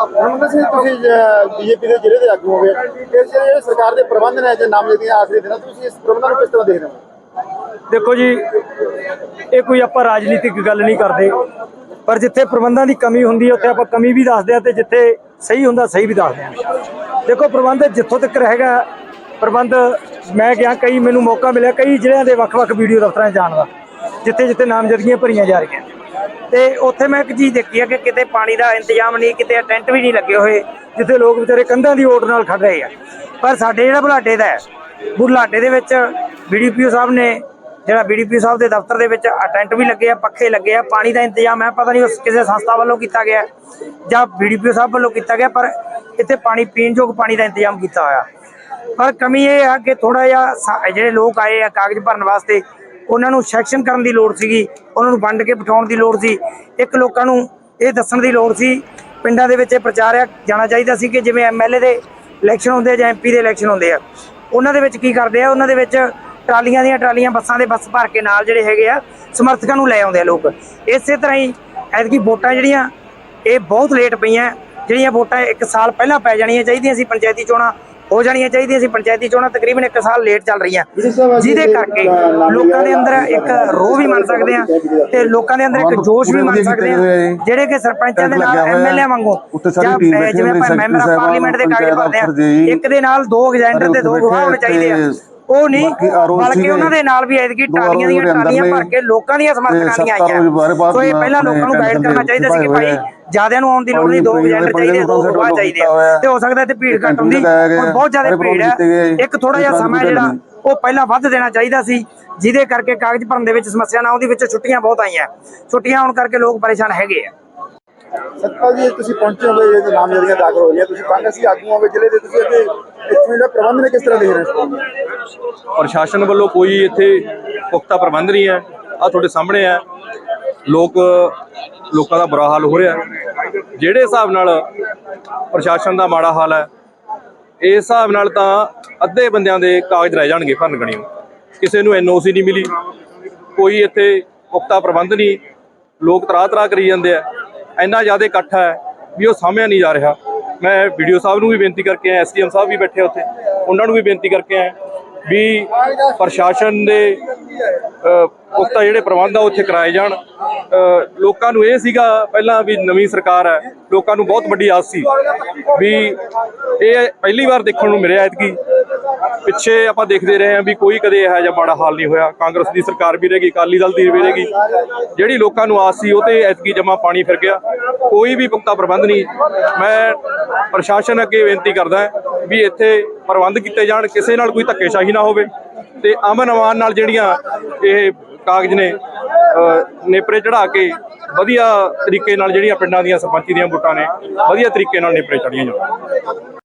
ਹਰਮੰਦਰ ਸਿੰਘ ਤੁਸੀਂ ਬੀਜੇਪੀ ਦੇ ਜ਼ਿਲ੍ਹੇ ਦੇ ਆਗੂ ਹੋਗੇ ਇਸ ਜਿਹੜੇ ਸਰਕਾਰ ਦੇ ਪ੍ਰਬੰਧ ਨੇ ਅੱਜ ਨਾਮਜ਼ਦਗੀ ਆਖਰੀ ਦਿਨਾਂ, ਤੁਸੀਂ ਇਸ ਪ੍ਰਬੰਧਾਂ ਨੂੰ ਕਿਸ ਤਰ੍ਹਾਂ ਦੇਖਦੇ ਹੋ? ਦੇਖੋ ਜੀ, ਇਹ ਕੋਈ ਆਪਾਂ ਰਾਜਨੀਤਿਕ ਗੱਲ ਨਹੀਂ ਕਰਦੇ, ਪਰ ਜਿੱਥੇ ਪ੍ਰਬੰਧਾਂ ਦੀ ਕਮੀ ਹੁੰਦੀ ਹੈ, ਉੱਥੇ ਆਪਾਂ ਕਮੀ ਵੀ ਦੱਸਦੇ ਆ ਤੇ ਜਿੱਥੇ ਸਹੀ ਹੁੰਦਾ, ਸਹੀ ਵੀ ਦੱਸਦੇ ਆ ਦੇਖੋ, ਪ੍ਰਬੰਧ ਜਿੱਥੋਂ ਤੱਕ ਰਹੇਗਾ, ਪ੍ਰਬੰਧ ਮੈਂ ਗਿਆ, ਕਈ ਮੈਨੂੰ ਮੌਕਾ ਮਿਲਿਆ, ਕਈ ਜ਼ਿਲ੍ਹਿਆਂ ਦੇ ਵੱਖ-ਵੱਖ ਵੀਡੀਓ ਦਫ਼ਤਰਾਂ ਜਾਣ ਦਾ ਜਿੱਥੇ ਜਿੱਥੇ ਨਾਮਜ਼ਦਗੀਆਂ ਭਰੀਆਂ ਜਾ ਰਹੀਆਂ। ਤੇ ਉੱਥੇ ਮੈਂ ਇੱਕ ਚੀਜ਼ ਦੇਖੀ ਹੈ ਕਿ ਕਿਤੇ ਪਾਣੀ ਦਾ ਇੰਤਜ਼ਾਮ ਨਹੀਂ, ਕਿਤੇ ਟੈਂਟ ਵੀ ਨਹੀਂ ਲੱਗੇ ਹੋਏ, ਜਿੱਥੇ ਲੋਕ ਵਿਚਾਰੇ ਕੰਧਾਂ ਦੀ ਓਟ ਨਾਲ ਖੜ ਰਹੇ ਆ। ਪਰ ਸਾਡੇ ਜਿਹੜਾ ਬੁਲਾਡੇ ਦਾ ਹੈ ਬੁਲਾਡੇ ਦੇ ਵਿੱਚ ਬੀਡੀਪੀਓ ਸਾਹਿਬ ਨੇ, ਜਿਹੜਾ ਬੀਡੀਪੀ ਸਾਹਿਬ ਦੇ ਦਫ਼ਤਰ ਦੇ ਵਿੱਚ ਟੈਂਟ ਵੀ ਲੱਗੇ ਆ, ਪੱਖੇ ਲੱਗੇ ਆ, ਪਾਣੀ ਦਾ ਇੰਤਜ਼ਾਮ ਹੈ, ਪਤਾ ਨਹੀਂ ਉਸ ਕਿਸੇ ਸੰਸਥਾ ਵੱਲੋਂ ਕੀਤਾ ਗਿਆ, ਜਾਂ ਬੀਡੀਪੀ ਸਾਹਿਬ ਵੱਲੋਂ ਕੀਤਾ ਗਿਆ, ਪਰ ਇੱਥੇ ਪਾਣੀ ਪੀਣ ਯੋਗ ਪਾਣੀ ਦਾ ਇੰਤਜ਼ਾਮ ਕੀਤਾ ਹੋਇਆ। ਪਰ ਕਮੀ ਇਹ ਆ ਕਿ ਥੋੜਾ ਜਿਹਾ ਸਾ- ਜਿਹੜੇ ਲੋਕ ਆਏ ਆ ਕਾਗਜ਼ ਭਰਨ ਵਾਸਤੇ ਉਹਨਾਂ ਨੂੰ ਸੈਕਸ਼ਨ ਕਰਨ ਦੀ ਲੋੜ ਸੀਗੀ, ਉਹਨਾਂ ਨੂੰ ਵੰਡ ਕੇ ਬਿਠਾਉਣ ਦੀ ਲੋੜ ਸੀ। ਇੱਕ ਲੋਕਾਂ ਨੂੰ ਇਹ ਦੱਸਣ ਦੀ ਲੋੜ ਸੀ, ਪਿੰਡਾਂ ਦੇ ਵਿੱਚ ਇਹ ਪ੍ਰਚਾਰਿਆ ਜਾਣਾ ਚਾਹੀਦਾ ਸੀ ਕਿ ਜਿਵੇਂ ਐਮਐਲਏ ਦੇ ਇਲੈਕਸ਼ਨ ਹੁੰਦੇ ਆ ਜਾਂ ਐਮਪੀ ਦੇ ਇਲੈਕਸ਼ਨ ਹੁੰਦੇ ਆ। ਉਹਨਾਂ ਦੇ ਵਿੱਚ ਕੀ ਕਰਦੇ ਆ, ਉਹਨਾਂ ਦੇ ਵਿੱਚ ਟਰਾਲੀਆਂ ਦੀਆਂ ਟਰਾਲੀਆਂ, ਬੱਸਾਂ ਦੇ ਬੱਸ ਭਰ ਕੇ ਨਾਲ ਜਿਹੜੇ ਹੈਗੇ ਆ, ਸਮਰਥਕਾਂ ਨੂੰ ਲੈ ਆਉਂਦੇ ਆ ਲੋਕ। ਇਸੇ ਤਰ੍ਹਾਂ ਹੀ ਐਤਕੀ ਵੋਟਾਂ ਜਿਹੜੀਆਂ, ਇਹ ਬਹੁਤ ਲੇਟ ਪਈਆਂ, ਜਿਹੜੀਆਂ ਵੋਟਾਂ ਇੱਕ ਸਾਲ ਪਹਿਲਾਂ ਪੈ ਜਾਣੀਆਂ ਚਾਹੀਦੀਆਂ ਸੀ, ਪੰਚਾਇਤੀ ਚੋਣਾਂ ਹੋ ਜਾਣੀਆਂ ਚਾਹੀਦੀਆਂ ਸੀ। ਪੰਚਾਇਤੀ ਚੋਣਾਂ ਤਕਰੀਬਨ ਇੱਕ ਸਾਲ ਲੇਟ ਚੱਲ ਰਹੀਆਂ। ਜਿਹਦੇ ਕਰਕੇ ਲੋਕਾਂ ਦੇ ਅੰਦਰ ਇੱਕ ਰੋਹ ਵੀ ਮੰਨ ਸਕਦੇ ਆ ਤੇ ਲੋਕਾਂ ਦੇ ਅੰਦਰ ਇੱਕ ਜੋਸ਼ ਵੀ ਮੰਨ ਸਕਦੇ ਆ। ਜਿਹੜੇ ਕਿ ਸਰਪੰਚਾਂ ਦੇ ਨਾਲ ਐਮਐਲਏ ਵਾਂਗੂ ਜਿਵੇਂ ਮੈਂਬਰ ਆਫ ਪਾਰਲੀਮੈਂਟ ਦੇ ਕਾਗਜ਼ ਭਰਦੇ ਆ ਇੱਕ ਦੇ ਨਾਲ ਦੋ ਏਜੰਟ ਤੇ ਦੋ ਗਵਾਹ ਹੋਣੇ ਚਾਹੀਦੇ ਆ। ਉਹ ਨਹੀਂ ਬਲਕਿ ਉਹਨਾਂ ਦੇ ਨਾਲ ਵੀ ਐਤਕੀ ਟਾਲੀਆਂ ਦੀਆਂ ਟਾਲੀਆਂ ਭਰ ਕੇ ਲੋਕਾਂ ਦੀਆਂ ਸਮਰਥਕਾਂ ਦੀਆਂ ਆਈਆਂ। ਸੋ ਇਹ ਪਹਿਲਾਂ ਲੋਕਾਂ ਨੂੰ ਗਾਈਡ ਕਰਨਾ ਚਾਹੀਦਾ ਸੀ ਕਿ ਭਾਈ ਜਿਆਦਿਆਂ ਨੂੰ ਆਉਣ ਦੀ ਲੋੜ ਨਹੀਂ ਦੋ ਏਜੰਟ ਚਾਹੀਦੇ ਦੋ ਗਵਾਹ ਚਾਹੀਦੇ ਤੇ ਹੋ ਸਕਦਾ ਇੱਥੇ ਭੀੜ ਘੱਟ ਹੁੰਦੀ। ਹੁਣ ਬਹੁਤ ਜ਼ਿਆਦਾ ਭੀੜ ਹੈ। ਇੱਕ ਥੋੜਾ ਜਿਹਾ ਸਮਾਂ ਜਿਹੜਾ ਉਹ ਪਹਿਲਾਂ ਵੱਧ ਦੇਣਾ ਚਾਹੀਦਾ ਸੀ ਜਿਹਦੇ ਕਰਕੇ ਕਾਗਜ਼ ਭਰਨ ਦੇ ਵਿੱਚ ਸਮੱਸਿਆ ਨਾ ਆਉਂਦੀ ਵਿੱਚ ਛੁੱਟੀਆਂ ਬਹੁਤ ਆਈਆਂ। ਛੁੱਟੀਆਂ ਆਉਣ ਕਰਕੇ ਲੋਕ ਪਰੇਸ਼ਾਨ ਹੈਗੇ ਆ। ਸੱਤਾ ਜੀ ਤੁਸੀਂ ਪਹੁੰਚੇ ਹੋਗੇ ਜੇ ਨਾਮਜ਼ਦਗੀਆਂ ਦਾਖਲ ਹੋ ਰਹੀਆਂ ਤੁਸੀਂ ਕਾਂਗਰਸੀ ਆਗੂ ਹੋਗੇ ਜ਼ਿਲ੍ਹੇ ਦੇ ਤੁਸੀਂ ਅੱਗੇ ਇੱਥੇ ਜਿਹੜਾ ਪ੍ਰਬੰਧ ਨੇ ਕਿਸ ਤਰ੍ਹਾਂ ਦੇਖ ਰਹੇ ਹੋ ਪ੍ਰਸ਼ਾਸਨ ਵੱਲੋਂ ਕੋਈ ਇੱਥੇ ਪੁਖਤਾ ਪ੍ਰਬੰਧ ਨਹੀਂ ਹੈ। ਆ ਤੁਹਾਡੇ ਸਾਹਮਣੇ ਹੈ। ਲੋਕ, ਲੋਕਾਂ ਦਾ ਬੁਰਾ ਹਾਲ ਹੋ ਰਿਹਾ ਜਿਹੜੇ ਹਿਸਾਬ ਨਾਲ ਪ੍ਰਸ਼ਾਸਨ ਦਾ ਮਾੜਾ ਹਾਲ ਹੈ ਇਸ ਹਿਸਾਬ ਨਾਲ ਤਾਂ ਅੱਧੇ ਬੰਦਿਆਂ ਦੇ ਕਾਗਜ਼ ਰਹਿ ਜਾਣਗੇ ਭਰਨ ਗਣੀਓ ਕਿਸੇ ਨੂੰ ਐਨਓਸੀ ਨਹੀਂ ਮਿਲੀ, ਕੋਈ ਇੱਥੇ ਪੁਖਤਾ ਪ੍ਰਬੰਧ ਨਹੀਂ। ਲੋਕ ਤਰਾ ਤਰਾ ਕਰੀ ਜਾਂਦੇ ਆ। ਇੰਨਾ ਜ਼ਿਆਦਾ ਇਕੱਠ ਹੈ ਵੀ ਉਹ ਸਾਹਮਣੇ ਨਹੀਂ ਜਾ ਰਿਹਾ। ਮੈਂ ਵੀਡੀਓ ਸਾਹਿਬ ਨੂੰ ਵੀ ਬੇਨਤੀ ਕਰਕੇ ਆਇਆ ਐਸਡੀਐਮ ਸਾਹਿਬ ਵੀ ਬੈਠੇ ਉੱਥੇ। ਉਹਨਾਂ ਨੂੰ ਵੀ ਬੇਨਤੀ ਕਰਕੇ ਆਇਆ। ਵੀ ਪ੍ਰਸ਼ਾਸਨ ਦੇ ਪੁਖਤਾ ਜਿਹੜੇ ਪ੍ਰਬੰਧ ਆ, ਉੱਥੇ ਕਰਾਏ ਜਾਣ। ਲੋਕਾਂ ਨੂੰ ਇਹ ਸੀਗਾ ਪਹਿਲਾਂ ਵੀ ਨਵੀਂ ਸਰਕਾਰ ਹੈ, ਲੋਕਾਂ ਨੂੰ ਬਹੁਤ ਵੱਡੀ ਆਸ ਸੀ ਵੀ ਇਹ ਪਹਿਲੀ ਵਾਰ ਦੇਖਣ ਨੂੰ ਮਿਲਿਆ ਐਤਕੀ। ਪਿੱਛੇ ਆਪਾਂ ਦੇਖਦੇ ਰਹੇ ਹਾਂ ਵੀ ਕੋਈ ਕਦੇ ਇਹੋ ਜਿਹਾ ਮਾੜਾ ਹਾਲ ਨਹੀਂ ਹੋਇਆ। ਕਾਂਗਰਸ ਦੀ ਸਰਕਾਰ ਵੀ ਰਹੇਗੀ, ਅਕਾਲੀ ਦਲ ਦੀ ਵੀ ਰਹੇਗੀ। ਜਿਹੜੀ ਲੋਕਾਂ ਨੂੰ ਆਸ ਸੀ, ਉਹ ਤੇ ਐਤਕੀ ਜਮਾ ਪਾਣੀ ਫਿਰ ਗਿਆ। ਕੋਈ ਵੀ ਪੁਖਤਾ ਪ੍ਰਬੰਧ ਨਹੀਂ। ਮੈਂ ਪ੍ਰਸ਼ਾਸਨ ਅੱਗੇ ਬੇਨਤੀ ਕਰਦਾ ਵੀ ਇੱਥੇ ਪ੍ਰਬੰਧ ਕੀਤੇ ਜਾਣ, ਕਿਸੇ ਨਾਲ ਕੋਈ ਧੱਕੇਸ਼ਾਹੀ ਨਾ ਹੋਵੇ ਤੇ ਅਮਨ ਅਮਾਨ ਨਾਲ ਜਿਹੜੀਆਂ ਇਹ ਕਾਗਜ਼ ਨੇ ਨੇਪਰੇ ਚੜਾ ਕੇ ਵਧੀਆ ਤਰੀਕੇ ਨਾਲ ਜਿਹੜੀਆਂ ਪਿੰਡਾਂ ਦੀਆਂ ਸਰਪੰਚੀ ਦੀਆਂ ਵੋਟਾਂ ਨੇ, ਵਧੀਆ ਤਰੀਕੇ ਨਾਲ ਨੇਪਰੇ ਚੜੀਆਂ ਜਾਣ।